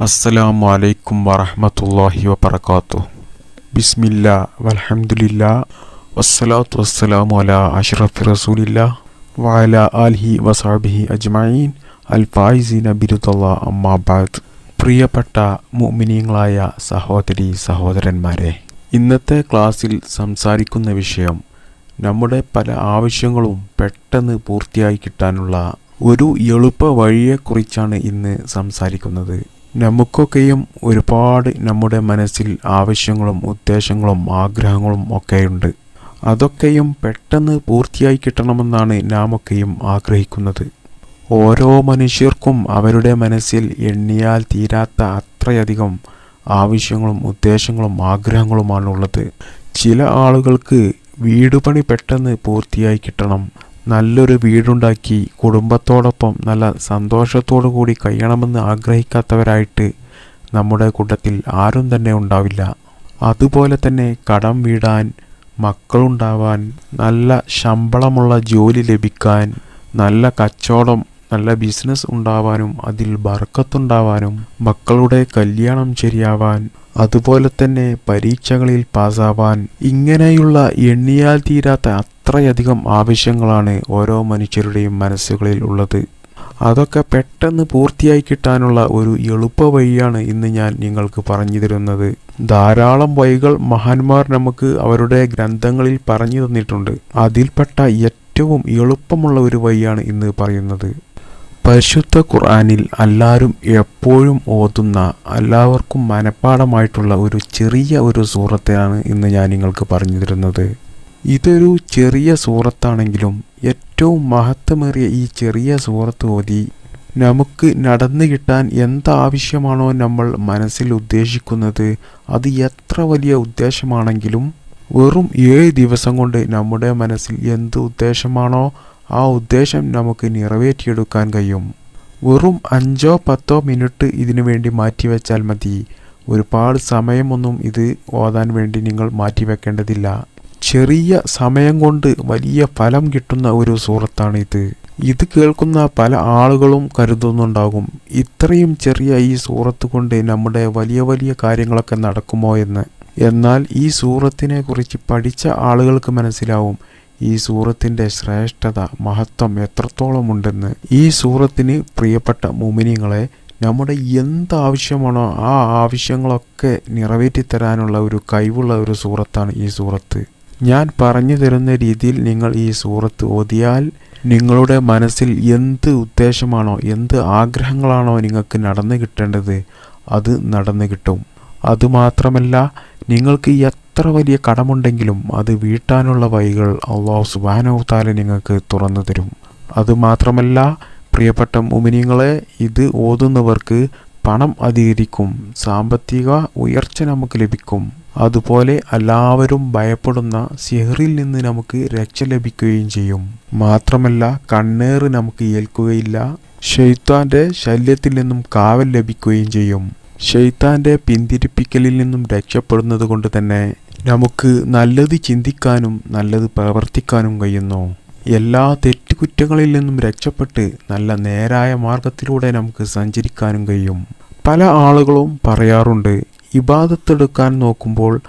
അസ്സലാമു അലൈക്കും വറഹ്മത്തുള്ളാഹി വബറകാതുഹു ബിസ്മില്ലാ വൽഹംദുലില്ലാ വസ്സലാത്തു വസ്സലാമു അലാ അഷ്റഫി റസൂലില്ലാ വഅല ആലിഹി വസഹബിഹി അജ്മഈൻ. അൽ ഫായിസീന അമ്മാ ബഅദ് പ്രിയപ്പെട്ട മുഅ്മിനീങ്ങളായ സഹോദരി സഹോദരന്മാരെ ഇന്നത്തെ ക്ലാസ്സിൽ സംസാരിക്കുന്ന വിഷയം നമ്മുടെ പല ആവശ്യങ്ങളും പെട്ടെന്ന് പൂർത്തിയായി കിട്ടാനുള്ള ഒരു എളുപ്പ വഴിയെക്കുറിച്ചാണ് ഇന്ന് സംസാരിക്കുന്നത്. നമുക്കൊക്കെയും ഒരുപാട് നമ്മുടെ മനസ്സിൽ ആവശ്യങ്ങളും ഉദ്ദേശങ്ങളും ആഗ്രഹങ്ങളും ഒക്കെയുണ്ട്. അതൊക്കെയും പെട്ടെന്ന് പൂർത്തിയായി കിട്ടണമെന്നാണ് നാം ഒക്കെയും ആഗ്രഹിക്കുന്നത്. ഓരോ മനുഷ്യർക്കും അവരുടെ മനസ്സിൽ എണ്ണിയാൽ തീരാത്ത അത്രയധികം ആവശ്യങ്ങളും ഉദ്ദേശങ്ങളും ആഗ്രഹങ്ങളുമാണുള്ളത്. ചില ആളുകൾക്ക് വീടുപണി പെട്ടെന്ന് പൂർത്തിയായി കിട്ടണം. നല്ലൊരു വീടുണ്ടാക്കി കുടുംബത്തോടൊപ്പം നല്ല സന്തോഷത്തോടു കൂടി കഴിയണമെന്ന് ആഗ്രഹിക്കാത്തവരായിട്ട് നമ്മുടെ കൂട്ടത്തിൽ ആരും തന്നെ ഉണ്ടാവില്ല. അതുപോലെ തന്നെ കടം വീടാൻ മക്കളുണ്ടാവാൻ നല്ല ശമ്പളമുള്ള ജോലി ലഭിക്കാൻ നല്ല കച്ചവടം നല്ല ബിസിനസ് ഉണ്ടാവാനും അതിൽ ബർക്കത്തുണ്ടാവാനും മക്കളുടെ കല്യാണം ശരിയാവാൻ അതുപോലെ തന്നെ പരീക്ഷകളിൽ പാസ്സാവാൻ ഇങ്ങനെയുള്ള എണ്ണിയാൽ തീരാത്ത അത്രയധികം ആവശ്യങ്ങളാണ് ഓരോ മനുഷ്യരുടെയും മനസ്സുകളിൽ ഉള്ളത്. അതൊക്കെ പെട്ടെന്ന് പൂർത്തിയായി കിട്ടാനുള്ള ഒരു എളുപ്പ വഴിയാണ് ഇന്ന് ഞാൻ നിങ്ങൾക്ക് പറഞ്ഞു തരുന്നത്. ധാരാളം വഴികൾ മഹാന്മാർ നമുക്ക് അവരുടെ ഗ്രന്ഥങ്ങളിൽ പറഞ്ഞു തന്നിട്ടുണ്ട്. അതിൽപ്പെട്ട ഏറ്റവും എളുപ്പമുള്ള ഒരു വഴിയാണ് ഇന്ന് പറയുന്നത്. പരിശുദ്ധ ഖുർആാനിൽ എല്ലാവരും എപ്പോഴും ഓതുന്ന എല്ലാവർക്കും മനഃപ്പാടമായിട്ടുള്ള ഒരു ചെറിയ ഒരു സൂറത്തെയാണ് ഇന്ന് ഞാൻ നിങ്ങൾക്ക് പറഞ്ഞു തരുന്നത്. ഇതൊരു ചെറിയ സൂറത്താണെങ്കിലും ഏറ്റവും മഹത്വമേറിയ ഈ ചെറിയ സൂറത്ത് ഓതി നമുക്ക് നടന്നു കിട്ടാൻ എന്താവശ്യമാണോ നമ്മൾ മനസ്സിൽ ഉദ്ദേശിക്കുന്നത് അത് എത്ര വലിയ ഉദ്ദേശമാണെങ്കിലും വെറും ഏഴ് ദിവസം കൊണ്ട് നമ്മുടെ മനസ്സിൽ എന്ത് ഉദ്ദേശമാണോ ആ ഉദ്ദേശം നമുക്ക് നിറവേറ്റിയെടുക്കാൻ കഴിയും. വെറും അഞ്ചോ പത്തോ മിനിറ്റ് ഇതിനു വേണ്ടി മാറ്റിവെച്ചാൽ മതി. ഒരുപാട് സമയമൊന്നും ഇത് ഓതാൻ വേണ്ടി നിങ്ങൾ മാറ്റിവെക്കേണ്ടതില്ല ചെറിയ സമയം കൊണ്ട് വലിയ ഫലം കിട്ടുന്ന ഒരു സൂറത്താണ് ഇത് ഇത് കേൾക്കുന്ന പല ആളുകളും കരുതുന്നുണ്ടാകും. ഇത്രയും ചെറിയ ഈ സൂറത്ത് കൊണ്ട് നമ്മുടെ വലിയ വലിയ കാര്യങ്ങളൊക്കെ നടക്കുമോ എന്ന്. എന്നാൽ ഈ സൂറത്തിനെ കുറിച്ച് പഠിച്ച ആളുകൾക്ക് മനസ്സിലാവും. ഈ സൂറത്തിന്റെ ശ്രേഷ്ഠത മഹത്വം എത്രത്തോളമുണ്ടെന്ന് ഈ സൂറത്തിന് പ്രിയപ്പെട്ട മുമിനിങ്ങളെ നമ്മുടെ എന്ത് ആവശ്യമാണോ ആ ആവശ്യങ്ങളൊക്കെ നിറവേറ്റി തരാനുള്ള ഒരു കഴിവുള്ള ഒരു സൂറത്താണ് ഈ സൂറത്ത്. ഞാൻ പറഞ്ഞു തരുന്ന രീതിയിൽ നിങ്ങൾ ഈ സൂറത്ത് ഓതിയാൽ നിങ്ങളുടെ മനസ്സിൽ എന്ത് ഉദ്ദേശമാണോ എന്ത് ആഗ്രഹങ്ങളാണോ നിങ്ങൾക്ക് നടന്നു കിട്ടേണ്ടത് അത് നടന്നു കിട്ടും. അതുമാത്രമല്ല നിങ്ങൾക്ക് എത്ര വലിയ കടമുണ്ടെങ്കിലും അത് വീട്ടാനുള്ള വഴികൾ അള്ളാഹു സുബാനവുത്താല നിങ്ങൾക്ക് തുറന്നു തരും. അതുമാത്രമല്ല പ്രിയപ്പെട്ട ഉമിനിങ്ങളെ ഇത് ഓതുന്നവർക്ക് പണം അധികരിക്കും സാമ്പത്തിക ഉയർച്ച നമുക്ക് ലഭിക്കും. അതുപോലെ എല്ലാവരും ഭയപ്പെടുന്ന സിഹറിൽ നിന്ന് നമുക്ക് രക്ഷ ലഭിക്കുകയും ചെയ്യും. മാത്രമല്ല കണ്ണേറ് നമുക്ക് ഏൽക്കുകയില്ല ഷെയ്ത്താന്റെ ശല്യത്തിൽ നിന്നും കാവൽ ലഭിക്കുകയും ചെയ്യും. ഷെയ്ത്താന്റെ പിന്തിരിപ്പിക്കലിൽ നിന്നും രക്ഷപ്പെടുന്നത് കൊണ്ട് തന്നെ നമുക്ക് നല്ലത് ചിന്തിക്കാനും നല്ലത് പ്രവർത്തിക്കാനും കഴിയുന്നു. എല്ലാ തെറ്റുകുറ്റങ്ങളിൽ നിന്നും രക്ഷപ്പെട്ട് നല്ല നേരായ മാർഗത്തിലൂടെ നമുക്ക് സഞ്ചരിക്കാനും കഴിയും. പല ആളുകളും പറയാറുണ്ട് ഇബാദത്തെടുക്കാൻ നോക്കുമ്പോൾ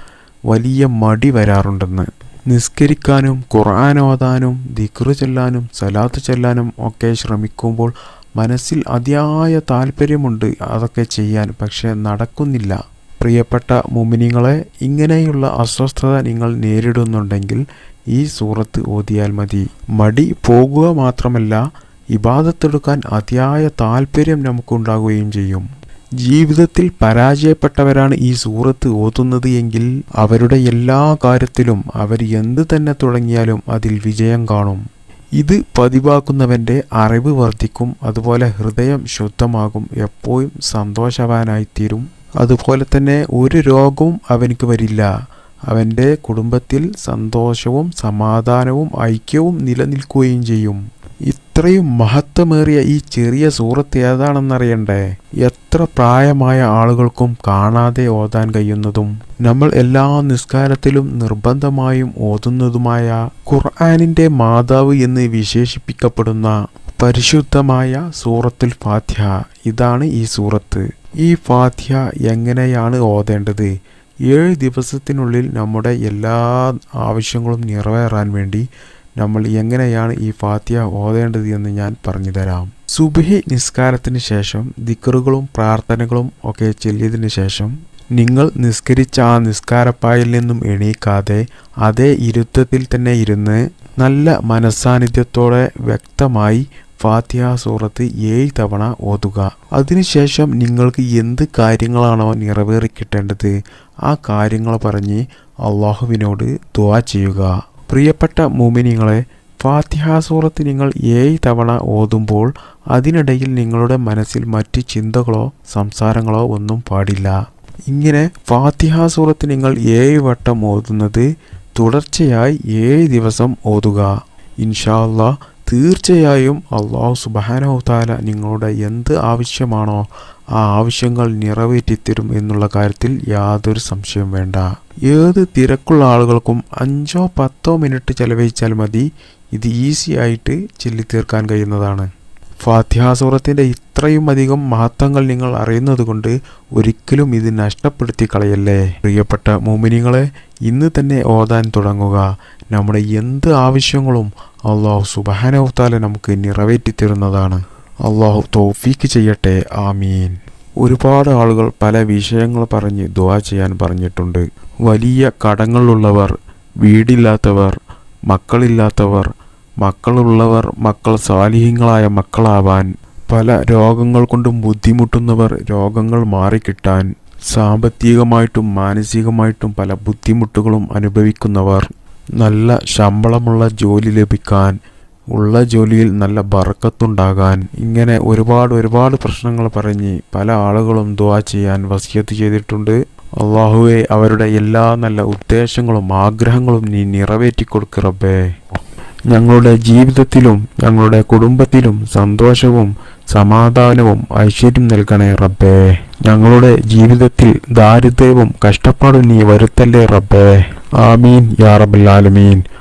വലിയ മടി വരാറുണ്ടെന്ന്. നിസ്കരിക്കാനും ഖുർആൻ ഓതാനും ദിക്റ് ചെല്ലാനും സലാത്ത് ചെല്ലാനും ഒക്കെ ശ്രമിക്കുമ്പോൾ മനസ്സിൽ അതിയായ താല്പര്യമുണ്ട് അതൊക്കെ ചെയ്യാൻ പക്ഷെ നടക്കുന്നില്ല. പ്രിയപ്പെട്ട മുമിനിങ്ങളെ ഇങ്ങനെയുള്ള അസ്വസ്ഥത നിങ്ങൾ നേരിടുന്നുണ്ടെങ്കിൽ ഈ സൂറത്ത് ഓതിയാൽ മതി. മടി പോകുക മാത്രമല്ല ഇബാദത്തെടുക്കാൻ അതിയായ താല്പര്യം നമുക്കുണ്ടാകുകയും ചെയ്യും. ജീവിതത്തിൽ പരാജയപ്പെട്ടവരാണ് ഈ സൂറത്ത് ഓതുന്നത് എങ്കിൽ അവരുടെ എല്ലാ കാര്യത്തിലും അവർ എന്ത് തന്നെ തുടങ്ങിയാലും അതിൽ വിജയം കാണും. ഇത് പതിവാക്കുന്നവന്റെ അറിവ് വർദ്ധിക്കും അതുപോലെ ഹൃദയം ശുദ്ധമാകും എപ്പോഴും സന്തോഷവാനായിത്തീരും. അതുപോലെ തന്നെ ഒരു രോഗവും അവനക്ക് വരില്ല. അവന്റെ കുടുംബത്തിൽ സന്തോഷവും സമാധാനവും ഐക്യവും നിലനിൽക്കുകയും ചെയ്യും. ഇത്രയും മഹത്വമേറിയ ഈ ചെറിയ സൂറത്ത് ഏതാണെന്നറിയണ്ടേ? എത്ര പ്രായമായ ആളുകൾക്കും കാണാതെ ഓതാൻ കഴിയുന്നതും നമ്മൾ എല്ലാ നിസ്കാരത്തിലും നിർബന്ധമായും ഓതുന്നതുമായ ഖുർആാനിന്റെ മാതാവ് എന്ന് വിശേഷിപ്പിക്കപ്പെടുന്ന പരിശുദ്ധമായ സൂറത്തുൽ ഫാത്യ ഇതാണ് ഈ സൂറത്ത്. ഈ ഫാത്യ എങ്ങനെയാണ് ഓതേണ്ടത്? ഏഴ് ദിവസത്തിനുള്ളിൽ നമ്മുടെ എല്ലാ ആവശ്യങ്ങളും നിറവേറാൻ വേണ്ടി നമ്മൾ എങ്ങനെയാണ് ഈ ഫാത്തിഹ ഓതേണ്ടത് എന്ന് ഞാൻ പറഞ്ഞു തരാം. സുബഹി നിസ്കാരത്തിന് ശേഷം ദിക്കറുകളും പ്രാർത്ഥനകളും ഒക്കെ ചൊല്ലിയതിനു ശേഷം നിങ്ങൾ നിസ്കരിച്ച ആ നിസ്കാരപ്പായിൽ നിന്നും എണീക്കാതെ അതേ ഇരുത്തത്തിൽ തന്നെ ഇരുന്ന് നല്ല മനസ്സാന്നിധ്യത്തോടെ വ്യക്തമായി ഫാത്തിഹ സൂറത്ത് ഏഴ് തവണ ഓതുക. അതിനുശേഷം നിങ്ങൾക്ക് എന്ത് കാര്യങ്ങളാണോ നിറവേറി കിട്ടേണ്ടത് ആ കാര്യങ്ങൾ പറഞ്ഞ് അള്ളാഹുവിനോട് ദുആ ചെയ്യുക. പ്രിയപ്പെട്ട മൂമിനിങ്ങളെ ഫാത്തിഹ സൂറത്ത് നിങ്ങൾ ഏഴ് തവണ ഓതുമ്പോൾ അതിനിടയിൽ നിങ്ങളുടെ മനസ്സിൽ മറ്റ് ചിന്തകളോ സംസാരങ്ങളോ ഒന്നും പാടില്ല. ഇങ്ങനെ ഫാത്തിഹ സൂറത്ത് നിങ്ങൾ ഏഴ് വട്ടം ഓതുന്നത് തുടർച്ചയായി ഏഴ് ദിവസം ഓതുക. ഇൻഷാല്ല തീർച്ചയായും അള്ളാഹു സുബാനോ താല നിങ്ങളുടെ എന്ത് ആവശ്യമാണോ ആ ആവശ്യങ്ങൾ നിറവേറ്റിത്തരും എന്നുള്ള കാര്യത്തിൽ യാതൊരു സംശയം വേണ്ട. ഏത് തിരക്കുള്ള ആളുകൾക്കും അഞ്ചോ പത്തോ മിനിറ്റ് ചെലവഴിച്ചാൽ മതി. ഇത് ഈസി ആയിട്ട് ചൊല്ലിത്തീർക്കാൻ കഴിയുന്നതാണ്. ഫാത്യാസുറത്തിന്റെ സൂറത്തിന്റെ ഇത്രയും അധികം മഹത്വങ്ങൾ നിങ്ങൾ അറിയുന്നത് കൊണ്ട് ഒരിക്കലും ഇത് നഷ്ടപ്പെടുത്തി കളയല്ലേ? പ്രിയപ്പെട്ട മോമിനിങ്ങളെ ഇന്ന് തന്നെ ഓതാൻ തുടങ്ങുക. നമ്മുടെ എന്ത് ആവശ്യങ്ങളും അള്ളാഹു സുബാനവത്താലെ നമുക്ക് നിറവേറ്റി തരുന്നതാണ് അള്ളാഹു തോഫീക്ക് ചെയ്യട്ടെ. ആമീൻ. ഒരുപാട് ആളുകൾ പല വിഷയങ്ങൾ പറഞ്ഞ് ദുആ ചെയ്യാൻ പറഞ്ഞിട്ടുണ്ട്. വലിയ കടങ്ങളുള്ളവർ വീടില്ലാത്തവർ മക്കളില്ലാത്തവർ മക്കളുള്ളവർ മക്കൾ സാലിഹ്യങ്ങളായ മക്കളാവാൻ പല രോഗങ്ങൾ കൊണ്ടും ബുദ്ധിമുട്ടുന്നവർ രോഗങ്ങൾ മാറിക്കിട്ടാൻ സാമ്പത്തികമായിട്ടും മാനസികമായിട്ടും പല ബുദ്ധിമുട്ടുകളും അനുഭവിക്കുന്നവർ നല്ല ശമ്പളമുള്ള ജോലി ലഭിക്കാൻ ഉള്ള ജോലിയിൽ നല്ല ബറക്കത്തുണ്ടാകാൻ ഇങ്ങനെ ഒരുപാട് ഒരുപാട് പ്രശ്നങ്ങൾ പറഞ്ഞ് പല ആളുകളും ദുവാ ചെയ്യാൻ വസിയത്ത് ചെയ്തിട്ടുണ്ട്. അള്ളാഹുവെ അവരുടെ എല്ലാ നല്ല ഉദ്ദേശങ്ങളും ആഗ്രഹങ്ങളും നീ നിറവേറ്റി കൊടുക്ക് റബ്ബേ. ഞങ്ങളുടെ ജീവിതത്തിലും ഞങ്ങളുടെ കുടുംബത്തിലും സന്തോഷവും സമാധാനവും ഐശ്വര്യം നൽകണേ റബ്ബേ. ഞങ്ങളുടെ ജീവിതത്തിൽ ദാരിദ്ര്യവും കഷ്ടപ്പാടും നീ വരുത്തല്ലേ റബ്ബേ. ആമീൻ യാ റബ്ബുൽ ആലമീൻ.